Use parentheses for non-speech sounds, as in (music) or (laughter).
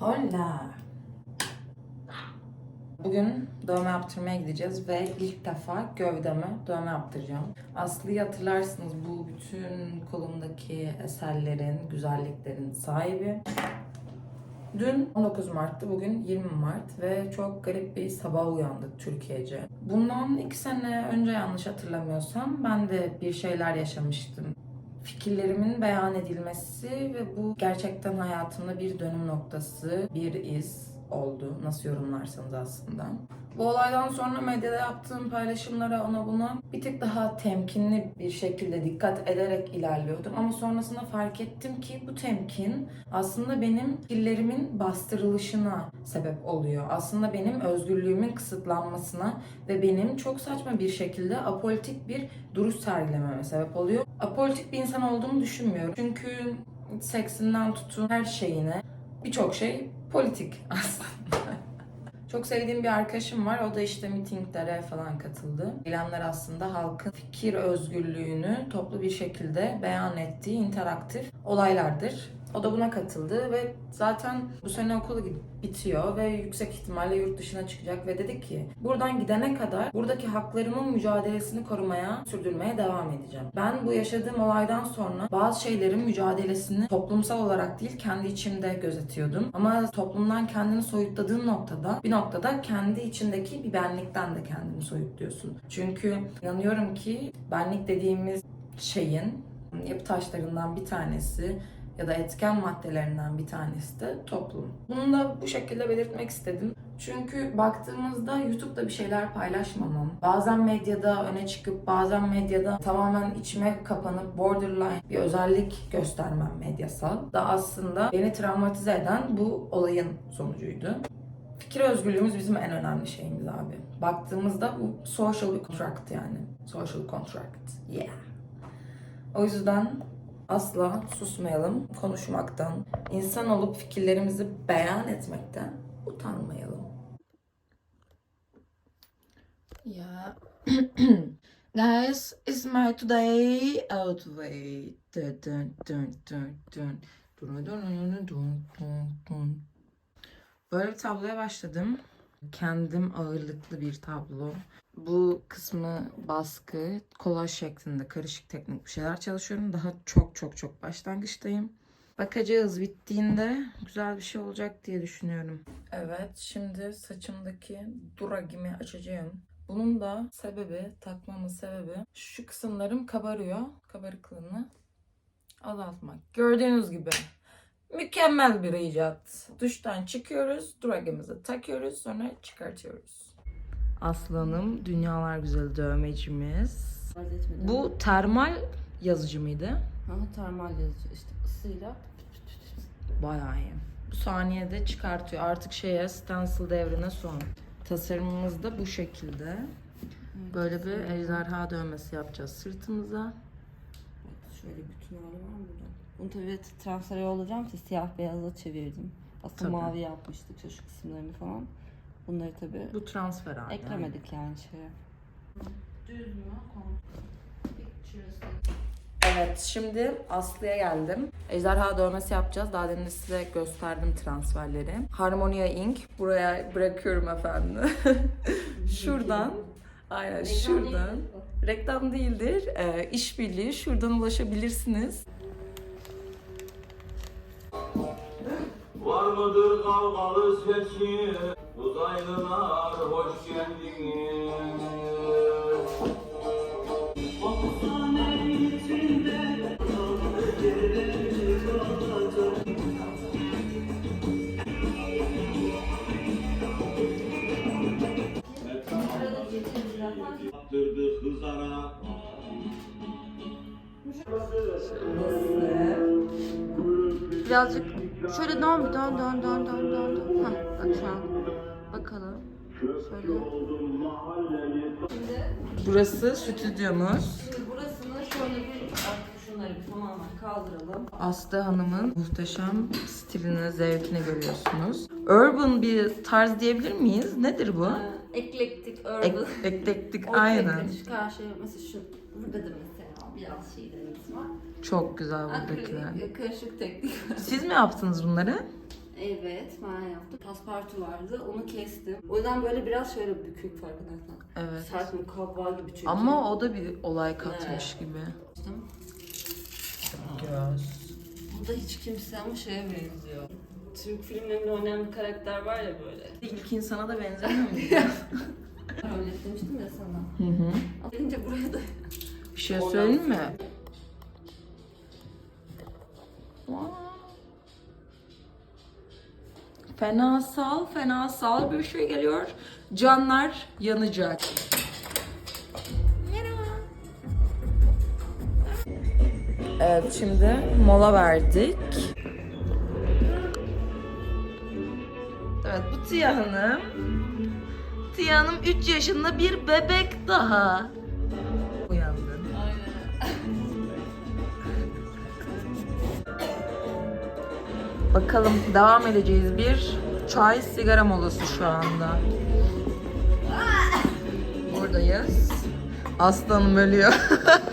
Hola. Bugün dövme yaptırmaya gideceğiz ve ilk defa gövdeme dövme yaptıracağım. Aslı'yı hatırlarsınız bu bütün kolumdaki eserlerin, güzelliklerin sahibi. Dün 19 Mart'tı, bugün 20 Mart ve çok garip bir sabah uyandık Türkiye'ce. Bundan iki sene önce yanlış hatırlamıyorsam ben de bir şeyler yaşamıştım. Fikirlerimin beyan edilmesi ve bu gerçekten hayatımda bir dönüm noktası, bir iz oldu. Nasıl yorumlarsanız aslında. Bu olaydan sonra medyada yaptığım paylaşımlara ona buna bir tık daha temkinli bir şekilde dikkat ederek ilerliyordum. Ama sonrasında fark ettim ki bu temkin aslında benim fikirlerimin bastırılışına sebep oluyor. Aslında benim özgürlüğümün kısıtlanmasına ve benim çok saçma bir şekilde apolitik bir duruş sergilememe sebep oluyor. Apolitik bir insan olduğumu düşünmüyorum. Çünkü seksinden tutun her şeyine birçok şey politik (laughs) aslında. Çok sevdiğim bir arkadaşım var. O da işte mitinglere falan katıldı. Eylemler aslında halkın fikir özgürlüğünü toplu bir şekilde beyan ettiği interaktif olaylardır. O da buna katıldı ve zaten bu sene okulu bitiyor ve yüksek ihtimalle yurt dışına çıkacak ve dedi ki buradan gidene kadar buradaki haklarımın mücadelesini korumaya, sürdürmeye devam edeceğim. Ben bu yaşadığım olaydan sonra bazı şeylerin mücadelesini toplumsal olarak değil kendi içimde gözetiyordum. Ama toplumdan kendini soyutladığın noktada bir noktada kendi içindeki bir benlikten de kendini soyutluyorsun. Çünkü inanıyorum ki benlik dediğimiz şeyin yapı taşlarından bir tanesi ya da etken maddelerinden bir tanesi de toplum. Bunu da bu şekilde belirtmek istedim. Çünkü baktığımızda YouTube'da bir şeyler paylaşmamam, bazen medyada öne çıkıp bazen medyada tamamen içime kapanıp borderline bir özellik göstermem medyasal da aslında beni travmatize eden bu olayın sonucuydu. Fikir özgürlüğümüz bizim en önemli şeyimiz abi. Baktığımızda bu social contract yani. Social contract. Yeah. O yüzden asla susmayalım konuşmaktan, insan olup fikirlerimizi beyan etmekten utanmayalım. Yeah. (clears throat) Guys, it's my today. Dun dun dun dun dun. Dun dun dun dun dun dun. Böyle bir tabloya başladım. Kendim ağırlıklı bir tablo. Bu kısmı baskı, kolaj şeklinde karışık teknik bir şeyler çalışıyorum. Daha çok çok çok başlangıçtayım. Bakacağız bittiğinde güzel bir şey olacak diye düşünüyorum. Evet, şimdi saçımdaki duragimi açacağım. Bunun da sebebi, takmamın sebebi şu kısımlarım kabarıyor. Kabarıklığını azaltmak. Gördüğünüz gibi mükemmel bir icat. Duştan çıkıyoruz, duragimizi takıyoruz, sonra çıkartıyoruz. Aslanım, dünyalar güzeli dövmecimiz. Bu termal yazıcı mıydı? Aha, termal yazıcı işte ısıyla. Bayağı iyi. Bu saniyede çıkartıyor. Artık şeye stencil devrine son. Tasarımımız da bu şekilde. Böyle bir ejderha dövmesi yapacağız sırtımıza. Şöyle bütün hali var burada. Bunu tabii transfere olacağım ki siyah beyaza çevirdim. Aslında Tabii. mavi yapmıştık şu kısımlarını falan. Bunları tabii Bu transfer hali. eklemedik yani şeye. Düz mü? Evet şimdi Aslı'ya geldim. Ejderha dövmesi yapacağız. Daha demin de size gösterdim transferleri. Harmonia Ink. Buraya bırakıyorum efendim. (laughs) şuradan. Aynen şuradan. Reklam değildir. Ee, işbirliği. Şuradan ulaşabilirsiniz. Var mıdır kavgalı seçim? Uzaylılar hoş geldiniz. Hapishane içinde Yaptırdı kızlara Birazcık şöyle dön dön dön dön dön dön. Hah, bak şu an. Burası stüdyomuz. Şimdi burasını şöyle bir artık şunları bir tamamen kaldıralım. Aslı Hanım'ın muhteşem stilini, zevkini görüyorsunuz. Urban bir tarz diyebilir miyiz? Nedir bu? Ee, eklektik, urban. Ek, eklektik, aynen. Şu karşı mesela şu burada da mesela biraz şeylerimiz var. Çok güzel buradakiler. Akrilik, karışık teknik. Siz mi yaptınız bunları? Evet ben yaptım. Paspartu vardı onu kestim. O yüzden böyle biraz şöyle bükük farkındaysan. Evet. Sert mukabba gibi çünkü. Ama o da bir olay katmış gibi. Göz. Bu da hiç kimse ama şeye benziyor. Türk filmlerinde oynayan bir karakter var ya böyle. İlk insana da benzemiyor mu? (laughs) Öyle demiştim ya sana. Hı hı. Gelince buraya da Bir şey söyleyeyim mi? Fenasal, fenasal bir şey geliyor. Canlar yanacak. Evet şimdi mola verdik. Evet bu Tia Hanım. Tia Hanım 3 yaşında bir bebek daha. Bakalım devam edeceğiz. Bir çay sigara molası şu anda. Buradayız. Aslanım ölüyor. (laughs)